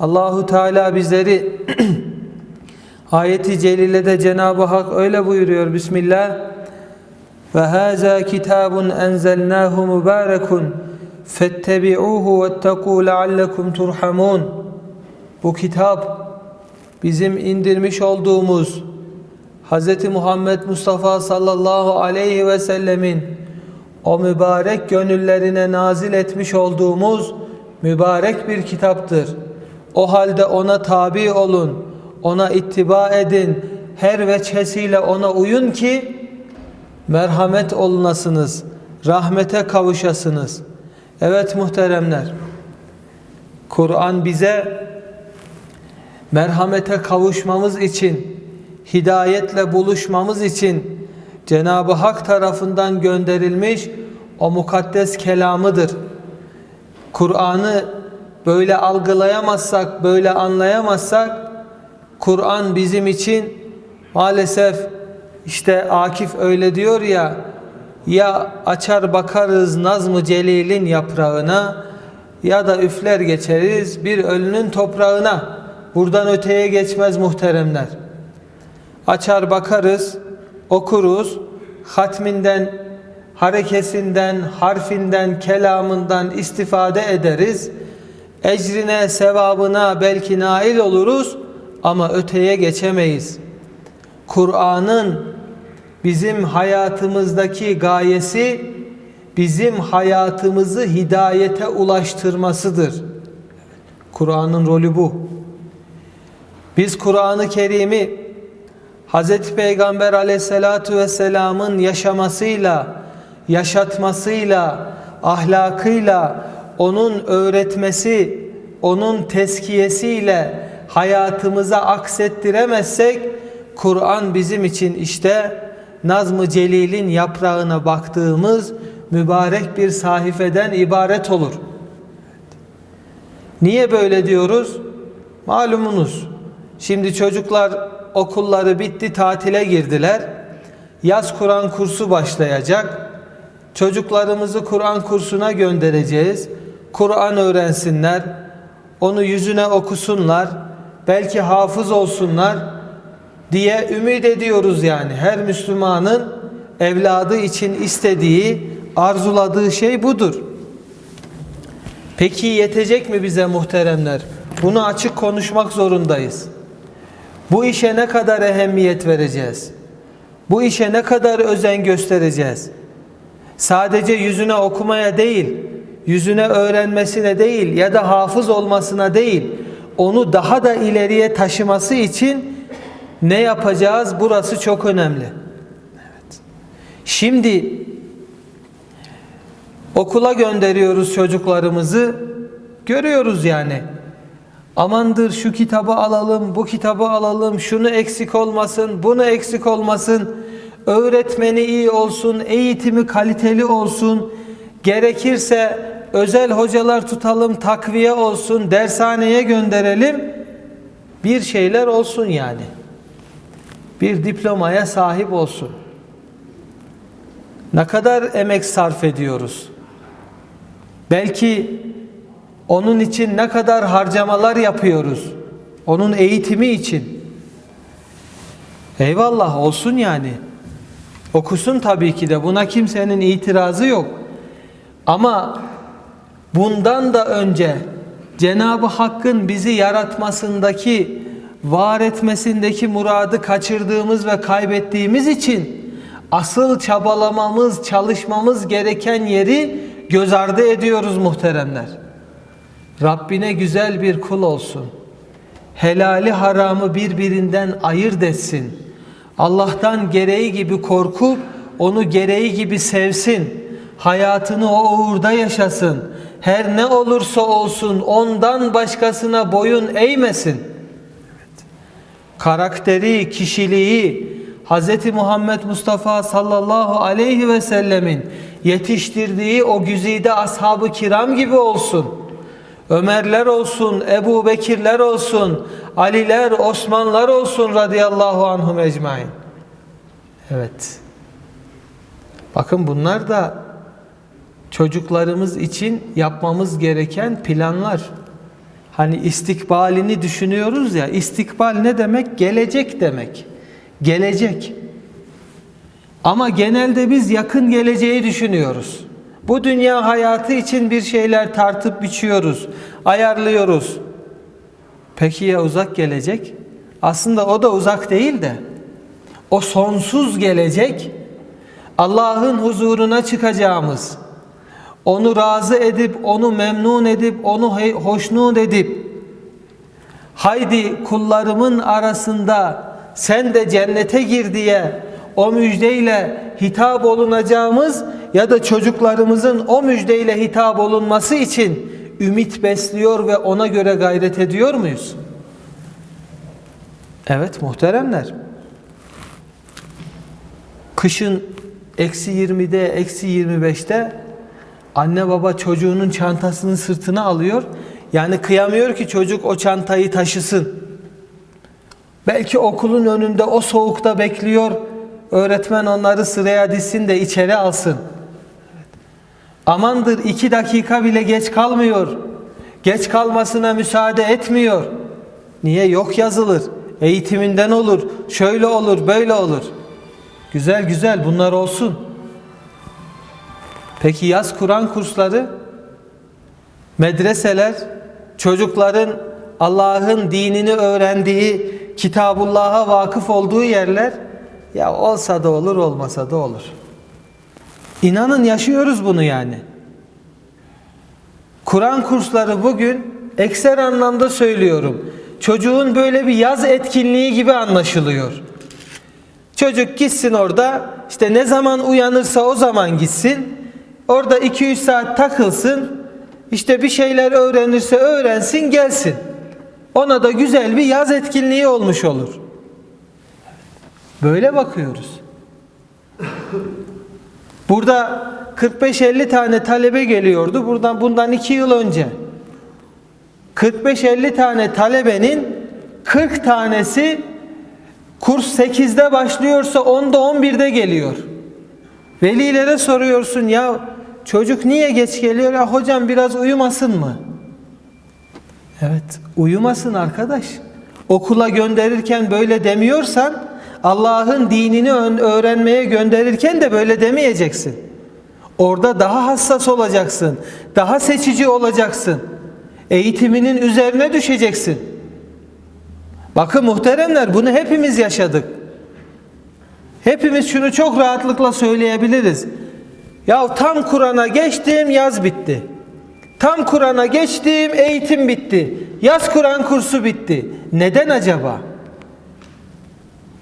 Allahu Teala bizleri ayeti celilede Cenab-ı Hak öyle buyuruyor Bismillah ve haza kitabun enzelnahu mübarekun fettebi'uhu vettekû leallekum turhamun bu kitap bizim indirmiş olduğumuz Hz. Muhammed Mustafa sallallahu aleyhi ve sellemin o mübarek gönüllerine nazil etmiş olduğumuz mübarek bir kitaptır. O halde ona tabi olun, ona ittiba edin, her veçhesiyle ona uyun ki merhamet olunasınız, rahmete kavuşasınız. Evet muhteremler, Kur'an bize merhamete kavuşmamız için, hidayetle buluşmamız için Cenab-ı Hak tarafından gönderilmiş o mukaddes kelamıdır. Kur'an'ı böyle algılayamazsak, böyle anlayamazsak Kur'an bizim için maalesef işte Akif öyle diyor ya ya açar bakarız Nazm-ı Celil'in yaprağına ya da üfler geçeriz bir ölünün toprağına. Buradan öteye geçmez muhteremler. Açar bakarız, okuruz, hatminden, harekesinden, harfinden, kelamından istifade ederiz. Ecrine, sevabına belki nail oluruz ama öteye geçemeyiz. Kur'an'ın bizim hayatımızdaki gayesi bizim hayatımızı hidayete ulaştırmasıdır. Kur'an'ın rolü bu. Biz Kur'an-ı Kerim'i Hz. Peygamber aleyhissalatu vesselamın yaşamasıyla, yaşatmasıyla, ahlakıyla, onun öğretmesi, onun teskiyesiyle hayatımıza aksettiremezsek Kur'an bizim için işte Nazm-ı Celil'in yaprağına baktığımız mübarek bir sahifeden ibaret olur. Niye böyle diyoruz? Malumunuz. Şimdi çocuklar okulları bitti, tatile girdiler. Yaz Kur'an kursu başlayacak. Çocuklarımızı Kur'an kursuna göndereceğiz. Kur'an öğrensinler. Onu yüzüne okusunlar. Belki hafız olsunlar diye ümit ediyoruz yani. Her Müslümanın evladı için istediği, arzuladığı şey budur. Peki yetecek mi bize muhteremler? Bunu açık konuşmak zorundayız. Bu işe ne kadar ehemmiyet vereceğiz? Bu işe ne kadar özen göstereceğiz? Sadece yüzüne okumaya değil, yüzüne öğrenmesine değil ya da hafız olmasına değil, onu daha da ileriye taşıması için ne yapacağız? Burası çok önemli. Evet. Şimdi okula gönderiyoruz çocuklarımızı. Görüyoruz yani. Amandır şu kitabı alalım, bu kitabı alalım, şunu eksik olmasın, bunu eksik olmasın. Öğretmeni iyi olsun, eğitimi kaliteli olsun. Gerekirse özel hocalar tutalım, takviye olsun, dershaneye gönderelim. Bir şeyler olsun yani. Bir diplomaya sahip olsun. Ne kadar emek sarf ediyoruz. Belki onun için ne kadar harcamalar yapıyoruz. Onun eğitimi için. Eyvallah olsun yani. Okusun tabii ki de buna kimsenin itirazı yok. Ama bundan da önce Cenab-ı Hakk'ın bizi yaratmasındaki, var etmesindeki muradı kaçırdığımız ve kaybettiğimiz için asıl çabalamamız, çalışmamız gereken yeri göz ardı ediyoruz muhteremler. Rabbine güzel bir kul olsun. Helali haramı birbirinden ayırt etsin. Allah'tan gereği gibi korkup onu gereği gibi sevsin. Hayatını o uğurda yaşasın. Her ne olursa olsun ondan başkasına boyun eğmesin. Karakteri, kişiliği Hz. Muhammed Mustafa sallallahu aleyhi ve sellemin yetiştirdiği o güzide ashab-ı kiram gibi olsun. Ömerler olsun, Ebu Bekirler olsun, Aliler, Osmanlar olsun radıyallahu anhum ecmain. Evet. Bakın bunlar da çocuklarımız için yapmamız gereken planlar. Hani istikbalini düşünüyoruz ya. İstikbal ne demek? Gelecek demek. Gelecek. Ama genelde biz yakın geleceği düşünüyoruz. Bu dünya hayatı için bir şeyler tartıp biçiyoruz, ayarlıyoruz. Peki ya uzak gelecek? Aslında o da uzak değil de o sonsuz gelecek Allah'ın huzuruna çıkacağımız, onu razı edip, onu memnun edip, onu hoşnut edip haydi kullarımın arasında sen de cennete gir diye o müjdeyle hitap olunacağımız ya da çocuklarımızın o müjdeyle hitap olunması için ümit besliyor ve ona göre gayret ediyor muyuz? Evet muhteremler. Kışın eksi 20'de, eksi 25'te anne baba çocuğunun çantasını sırtına alıyor. Yani kıyamıyor ki çocuk o çantayı taşısın. Belki okulun önünde o soğukta bekliyor. Öğretmen onları sıraya dizsin de içeri alsın. Amandır iki dakika bile geç kalmıyor. Geç kalmasına müsaade etmiyor. Niye? Yok yazılır. Eğitiminden olur. Şöyle olur, böyle olur. Güzel güzel bunlar olsun. Peki yaz Kur'an kursları, medreseler, çocukların Allah'ın dinini öğrendiği, Kitabullah'a vakıf olduğu yerler ya olsa da olur, olmasa da olur. İnanın yaşıyoruz bunu yani. Kur'an kursları bugün ekser anlamda söylüyorum. Çocuğun böyle bir yaz etkinliği gibi anlaşılıyor. Çocuk gitsin orada işte ne zaman uyanırsa o zaman gitsin. Orada 2-3 saat takılsın. İşte bir şeyler öğrenirse öğrensin gelsin. Ona da güzel bir yaz etkinliği olmuş olur. Böyle bakıyoruz. Burada 45-50 tane talebe geliyordu. Buradan bundan 2 yıl önce. 45-50 tane talebenin 40 tanesi kurs 8'de başlıyorsa 10'da 11'de geliyor. Velilere soruyorsun ya çocuk niye geç geliyor? Ya hocam biraz uyumasın mı? Evet uyumasın arkadaş. Okula gönderirken böyle demiyorsan Allah'ın dinini öğrenmeye gönderirken de böyle demeyeceksin. Orada daha hassas olacaksın. Daha seçici olacaksın. Eğitiminin üzerine düşeceksin. Bakın muhteremler bunu hepimiz yaşadık. Hepimiz şunu çok rahatlıkla söyleyebiliriz. Ya tam Kur'an'a geçtim yaz bitti. Tam Kur'an'a geçtim eğitim bitti. Yaz Kur'an kursu bitti. Neden acaba?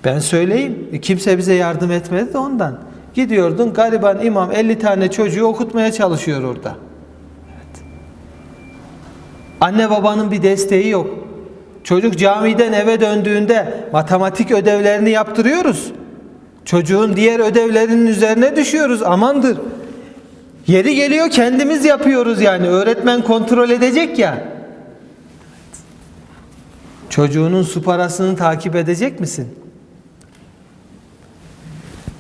Ben söyleyeyim. Kimse bize yardım etmedi de ondan. Gidiyordun gariban imam 50 tane çocuğu okutmaya çalışıyor orada. Evet. Anne babanın bir desteği yok. Çocuk camiden eve döndüğünde matematik ödevlerini yaptırıyoruz. Çocuğun diğer ödevlerinin üzerine düşüyoruz. Amandır. Yeri geliyor kendimiz yapıyoruz yani. Öğretmen kontrol edecek ya. Çocuğunun su parasını takip edecek misin?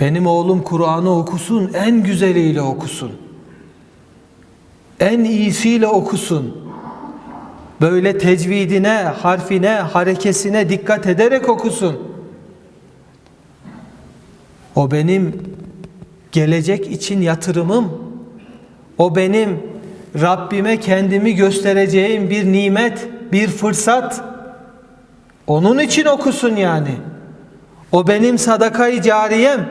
Benim oğlum Kur'an'ı okusun, en güzeliyle okusun. En iyisiyle okusun. Böyle tecvidine, harfine, harekesine dikkat ederek okusun. O benim gelecek için yatırımım. O benim Rabbime kendimi göstereceğim bir nimet, bir fırsat. Onun için okusun yani. O benim sadakayı cariyem.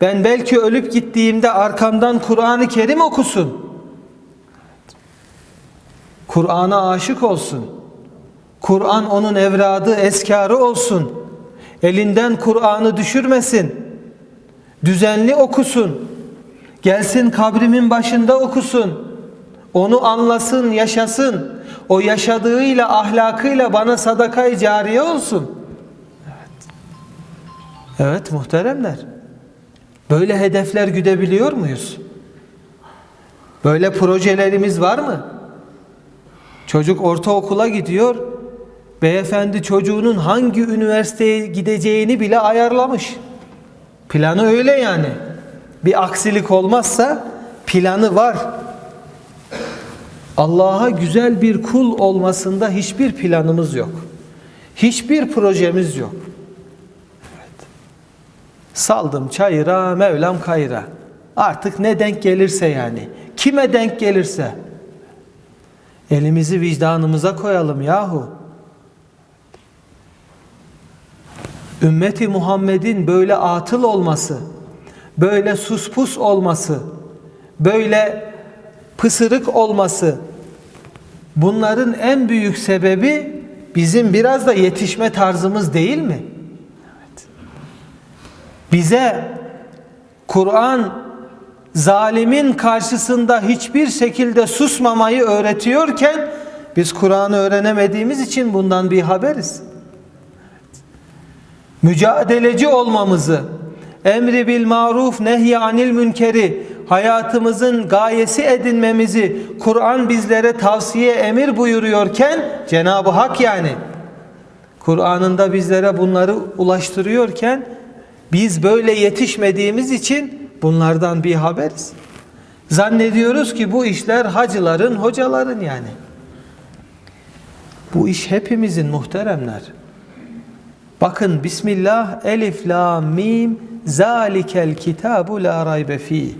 Ben belki ölüp gittiğimde arkamdan Kur'an-ı Kerim okusun. Kur'an'a aşık olsun. Kur'an onun evradı, eskarı olsun. Elinden Kur'an'ı düşürmesin. Düzenli okusun. Gelsin kabrimin başında okusun. Onu anlasın, yaşasın. O yaşadığıyla, ahlakıyla bana sadakayı cariye olsun. Evet. Evet muhteremler. Böyle hedefler güdebiliyor muyuz? Böyle projelerimiz var mı? Çocuk ortaokula gidiyor. Beyefendi çocuğunun hangi üniversiteye gideceğini bile ayarlamış. Planı öyle yani. Bir aksilik olmazsa planı var. Allah'a güzel bir kul olmasında hiçbir planımız yok. Hiçbir projemiz yok. Evet. Saldım çayıra, Mevlam kayıra. Artık ne denk gelirse yani. Kime denk gelirse. Elimizi vicdanımıza koyalım yahu. Ümmeti Muhammed'in böyle atıl olması, böyle suspus olması, böyle pısırık olması bunların en büyük sebebi bizim biraz da yetişme tarzımız değil mi? Evet. Bize Kur'an zalimin karşısında hiçbir şekilde susmamayı öğretiyorken biz Kur'an'ı öğrenemediğimiz için bundan bir haberiz. Mücadeleci olmamızı, emri bil maruf nehy anil münkeri hayatımızın gayesi edinmemizi Kur'an bizlere tavsiye emir buyuruyorken Cenab-ı Hak yani Kur'an'ında bizlere bunları ulaştırıyorken biz böyle yetişmediğimiz için bunlardan bir haberiz. Zannediyoruz ki bu işler hacıların, hocaların yani. Bu iş hepimizin muhteremler. Bakın Bismillah Elif La Mim Zalikel kitabu la raybe fi.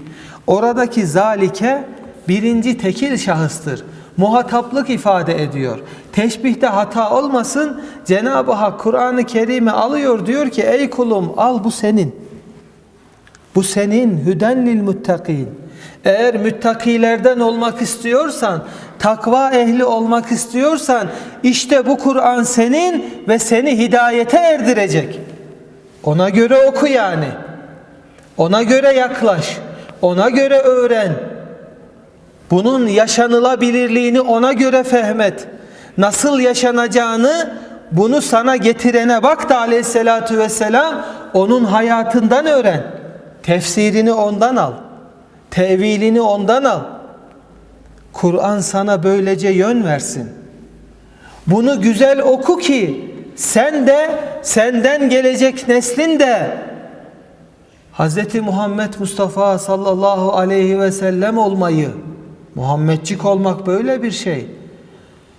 Oradaki zalike birinci tekil şahıstır. Muhataplık ifade ediyor. Teşbihte hata olmasın. Cenab-ı Hak Kur'an-ı Kerim'i alıyor diyor ki ey kulum al bu senin. Bu senin hüden lil muttakin. Eğer müttakilerden olmak istiyorsan, takva ehli olmak istiyorsan işte bu Kur'an senin ve seni hidayete erdirecek. Ona göre oku yani. Ona göre yaklaş. Ona göre öğren. Bunun yaşanılabilirliğini ona göre fehmet. Nasıl yaşanacağını bunu sana getirene bak da aleyhissalatü vesselam onun hayatından öğren. Tefsirini ondan al. Tevilini ondan al. Kur'an sana böylece yön versin. Bunu güzel oku ki sen de senden gelecek neslin de Hz. Muhammed Mustafa sallallahu aleyhi ve sellem olmayı, Muhammedcik olmak böyle bir şey.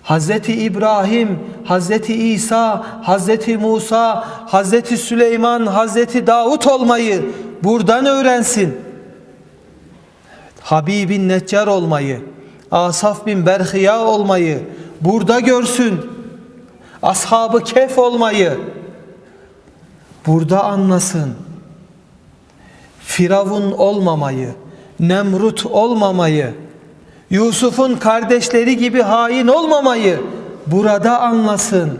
Hz. İbrahim, Hz. İsa, Hz. Musa, Hz. Süleyman, Hz. Davut olmayı buradan öğrensin. Habibin Neccar olmayı, Asaf bin Berhiya olmayı burada görsün. Ashabı Kehf olmayı burada anlasın. Firavun olmamayı, Nemrut olmamayı, Yusuf'un kardeşleri gibi hain olmamayı burada anlasın.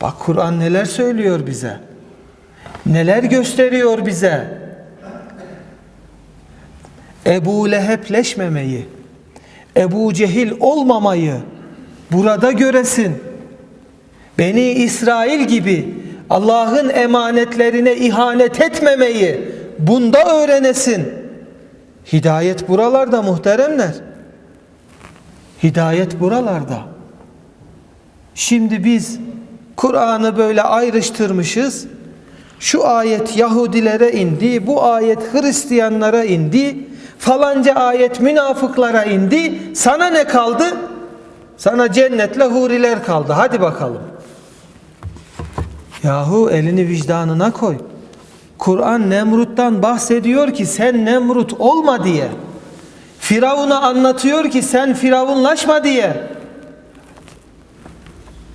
Bak Kur'an neler söylüyor bize. Neler gösteriyor bize. Ebu Lehebleşmemeyi, Ebu Cehil olmamayı burada göresin. Beni İsrail gibi Allah'ın emanetlerine ihanet etmemeyi bunda öğrenesin. Hidayet buralarda muhteremler. Hidayet buralarda. Şimdi biz Kur'an'ı böyle ayrıştırmışız. Şu ayet Yahudilere indi, bu ayet Hristiyanlara indi, falanca ayet münafıklara indi. Sana ne kaldı? Sana cennetle huriler kaldı. Hadi bakalım. Yahu elini vicdanına koy. Kur'an Nemrut'tan bahsediyor ki sen Nemrut olma diye. Firavun'a anlatıyor ki sen firavunlaşma diye.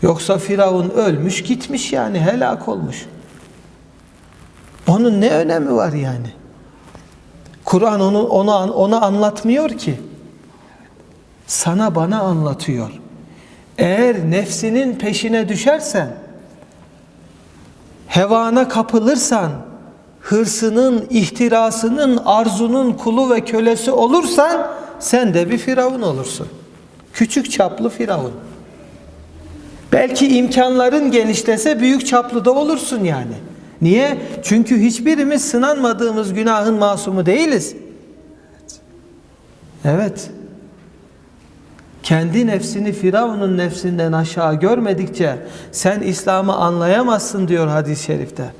Yoksa Firavun ölmüş gitmiş yani helak olmuş. Onun ne önemi var yani? Kur'an onu ona ona anlatmıyor ki. Sana bana anlatıyor. Eğer nefsinin peşine düşersen, hevana kapılırsan, hırsının, ihtirasının, arzunun kulu ve kölesi olursan sen de bir firavun olursun. Küçük çaplı firavun. Belki imkanların genişlese büyük çaplı da olursun yani. Niye? Çünkü hiçbirimiz sınanmadığımız günahın masumu değiliz. Evet. Kendi nefsini Firavun'un nefsinden aşağı görmedikçe sen İslam'ı anlayamazsın diyor hadis-i şerifte.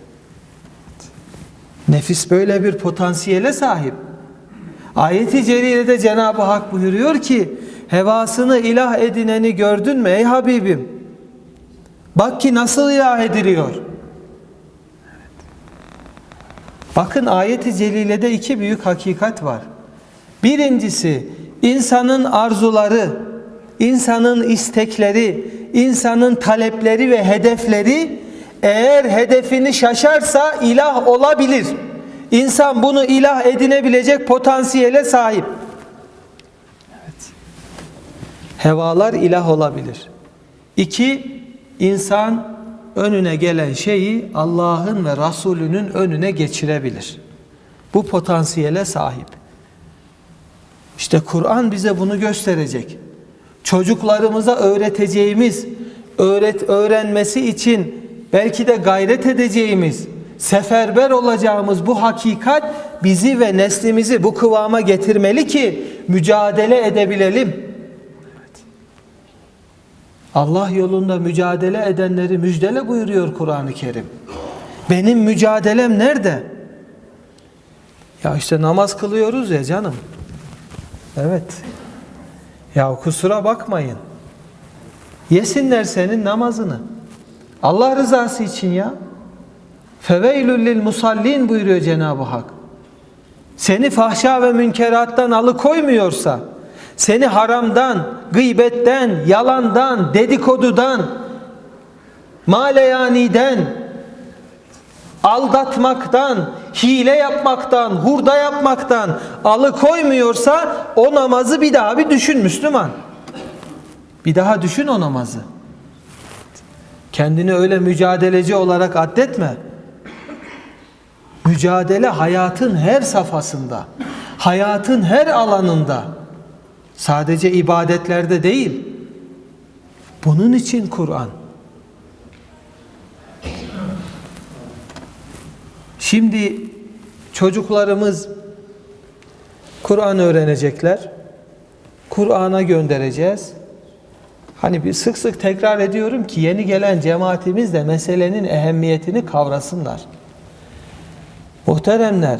Nefis böyle bir potansiyele sahip. Ayeti celilede Cenab-ı Hak buyuruyor ki hevasını ilah edineni gördün mü ey Habibim? Bak ki nasıl ilah ediliyor. Bakın ayet-i celilede iki büyük hakikat var. Birincisi insanın arzuları, insanın istekleri, insanın talepleri ve hedefleri eğer hedefini şaşarsa ilah olabilir. İnsan bunu ilah edinebilecek potansiyele sahip. Evet. Hevalar ilah olabilir. İki, insan önüne gelen şeyi Allah'ın ve Resulünün önüne geçirebilir. Bu potansiyele sahip. İşte Kur'an bize bunu gösterecek. Çocuklarımıza öğreteceğimiz, öğret öğrenmesi için belki de gayret edeceğimiz, seferber olacağımız bu hakikat bizi ve neslimizi bu kıvama getirmeli ki mücadele edebilelim. Allah yolunda mücadele edenleri müjdele buyuruyor Kur'an-ı Kerim. Benim mücadelem nerede? Ya işte namaz kılıyoruz ya canım. Evet. Ya kusura bakmayın. Yesinler senin namazını. Allah rızası için ya. Feveylül lil musallin buyuruyor Cenab-ı Hak. Seni fahşa ve münkerattan alıkoymuyorsa, seni haramdan, gıybetten, yalandan, dedikodudan, maleyaniden, aldatmaktan, hile yapmaktan, hurda yapmaktan alıkoymuyorsa o namazı bir daha bir düşün Müslüman. Bir daha düşün o namazı. Kendini öyle mücadeleci olarak addetme. Mücadele hayatın her safhasında, hayatın her alanında. Sadece ibadetlerde değil. Bunun için Kur'an. Şimdi çocuklarımız Kur'an öğrenecekler. Kur'an'a göndereceğiz. Hani bir sık sık tekrar ediyorum ki yeni gelen cemaatimiz de meselenin ehemmiyetini kavrasınlar. Muhteremler,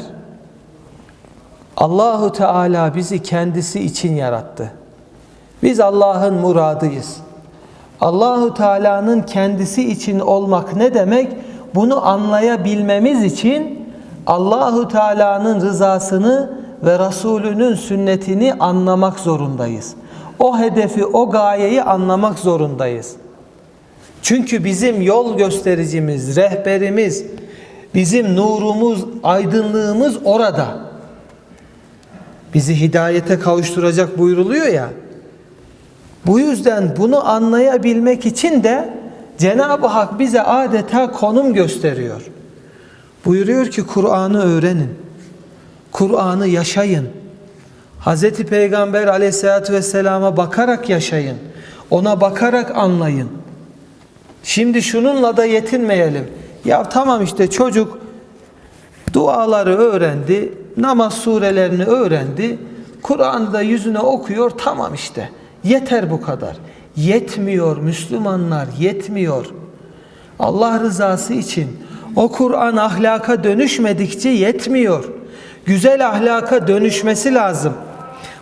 Allahu Teala bizi kendisi için yarattı. Biz Allah'ın muradıyız. Allahu Teala'nın kendisi için olmak ne demek? Bunu anlayabilmemiz için Allahu Teala'nın rızasını ve Resulünün sünnetini anlamak zorundayız. O hedefi, o gayeyi anlamak zorundayız. Çünkü bizim yol göstericimiz, rehberimiz, bizim nurumuz, aydınlığımız orada. Bizi hidayete kavuşturacak buyruluyor ya. Bu yüzden bunu anlayabilmek için de Cenab-ı Hak bize adeta konum gösteriyor. Buyuruyor ki Kur'an'ı öğrenin. Kur'an'ı yaşayın. Hz. Peygamber aleyhissalatü vesselama bakarak yaşayın. Ona bakarak anlayın. Şimdi şununla da yetinmeyelim. Ya tamam işte çocuk duaları öğrendi, namaz surelerini öğrendi. Kur'an'ı da yüzüne okuyor tamam işte. Yeter bu kadar. Yetmiyor Müslümanlar, yetmiyor. Allah rızası için o Kur'an ahlaka dönüşmedikçe yetmiyor. Güzel ahlaka dönüşmesi lazım.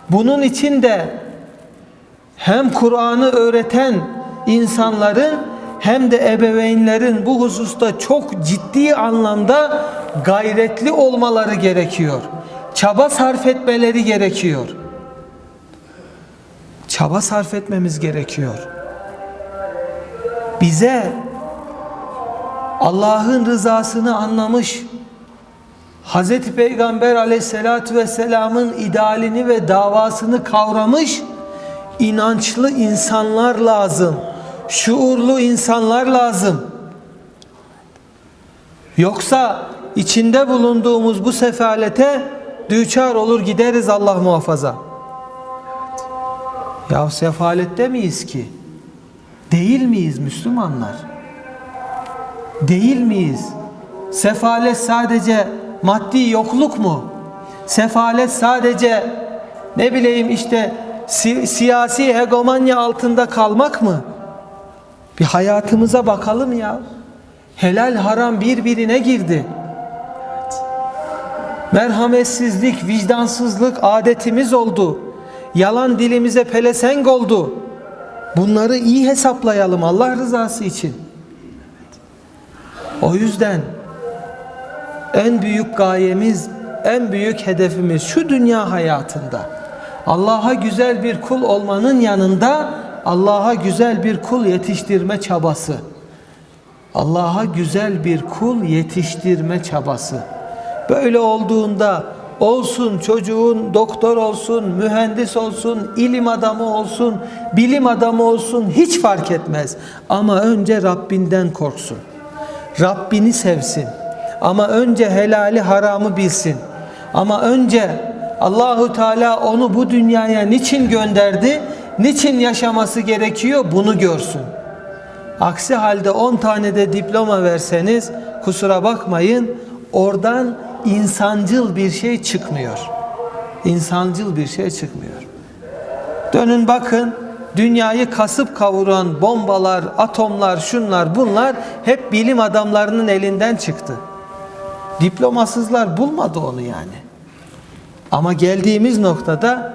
Bunun için de hem Kur'an'ı öğreten insanların hem de ebeveynlerin bu hususta çok ciddi anlamda gayretli olmaları gerekiyor. Çaba sarf etmeleri gerekiyor. Çaba sarf etmemiz gerekiyor. Bize Allah'ın rızasını anlamış, Hz. Peygamber aleyhissalatü vesselamın idealini ve davasını kavramış inançlı insanlar lazım. Şuurlu insanlar lazım. Yoksa içinde bulunduğumuz bu sefalete düçar olur gideriz Allah muhafaza. Ya sefalette miyiz ki? Değil miyiz Müslümanlar? Değil miyiz? Sefalet sadece maddi yokluk mu? Sefalet sadece ne bileyim işte si siyasi hegemonya altında kalmak mı? Bir hayatımıza bakalım ya. Helal haram birbirine girdi. Merhametsizlik, vicdansızlık adetimiz oldu. Yalan dilimize pelesenk oldu. Bunları iyi hesaplayalım Allah rızası için. O yüzden en büyük gayemiz, en büyük hedefimiz şu dünya hayatında Allah'a güzel bir kul olmanın yanında Allah'a güzel bir kul yetiştirme çabası. Allah'a güzel bir kul yetiştirme çabası. Böyle olduğunda olsun çocuğun doktor olsun, mühendis olsun, ilim adamı olsun, bilim adamı olsun hiç fark etmez. Ama önce Rabbinden korksun. Rabbini sevsin. Ama önce helali haramı bilsin. Ama önce Allahu Teala onu bu dünyaya niçin gönderdi? Niçin yaşaması gerekiyor? Bunu görsün. Aksi halde 10 tane de diploma verseniz kusura bakmayın oradan insancıl bir şey çıkmıyor. İnsancıl bir şey çıkmıyor. Dönün bakın dünyayı kasıp kavuran bombalar, atomlar, şunlar bunlar hep bilim adamlarının elinden çıktı. Diplomasızlar bulmadı onu yani. Ama geldiğimiz noktada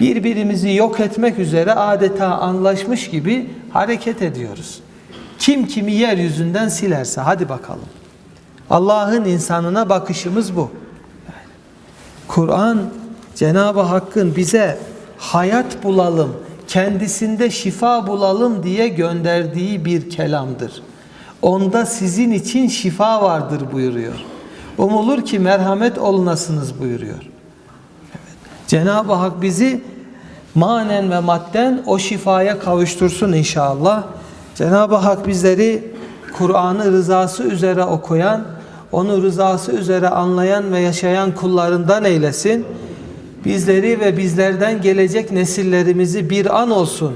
birbirimizi yok etmek üzere adeta anlaşmış gibi hareket ediyoruz. Kim kimi yeryüzünden silerse hadi bakalım. Allah'ın insanına bakışımız bu. Kur'an Cenab-ı Hakk'ın bize hayat bulalım, kendisinde şifa bulalım diye gönderdiği bir kelamdır. Onda sizin için şifa vardır buyuruyor. Umulur ki merhamet olunasınız buyuruyor. Cenab-ı Hak bizi manen ve madden o şifaya kavuştursun inşallah. Cenab-ı Hak bizleri Kur'an'ı rızası üzere okuyan, onu rızası üzere anlayan ve yaşayan kullarından eylesin. Bizleri ve bizlerden gelecek nesillerimizi bir an olsun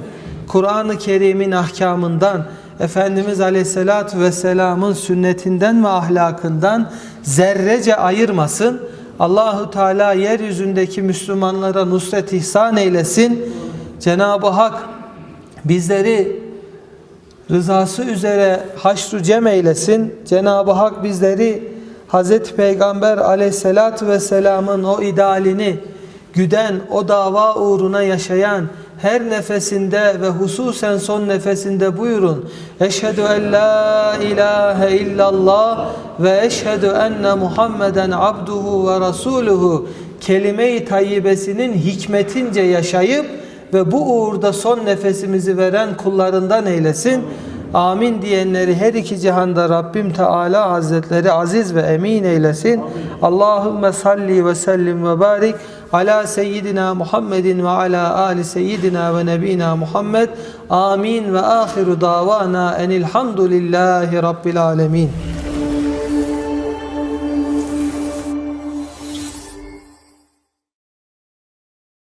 Kur'an-ı Kerim'in ahkamından, Efendimiz Aleyhisselatü Vesselam'ın sünnetinden ve ahlakından zerrece ayırmasın. Allahu Teala yeryüzündeki Müslümanlara nusret ihsan eylesin. Cenab-ı Hak bizleri rızası üzere haşru cem eylesin. Cenab-ı Hak bizleri Hazreti Peygamber aleyhissalatü vesselamın o idealini güden, o dava uğruna yaşayan, her nefesinde ve hususen son nefesinde buyurun. Eşhedü en la ilahe illallah ve eşhedü enne Muhammeden abduhu ve rasuluhu kelime-i tayyibesinin hikmetince yaşayıp ve bu uğurda son nefesimizi veren kullarından eylesin. Amin diyenleri her iki cihanda Rabbim Teala Hazretleri aziz ve emin eylesin. Allahümme salli ve sellim ve barik ala seyyidina Muhammedin ve ala ali seyyidina ve nebina Muhammed. Amin ve ahiru davana enilhamdülillahi rabbil alemin.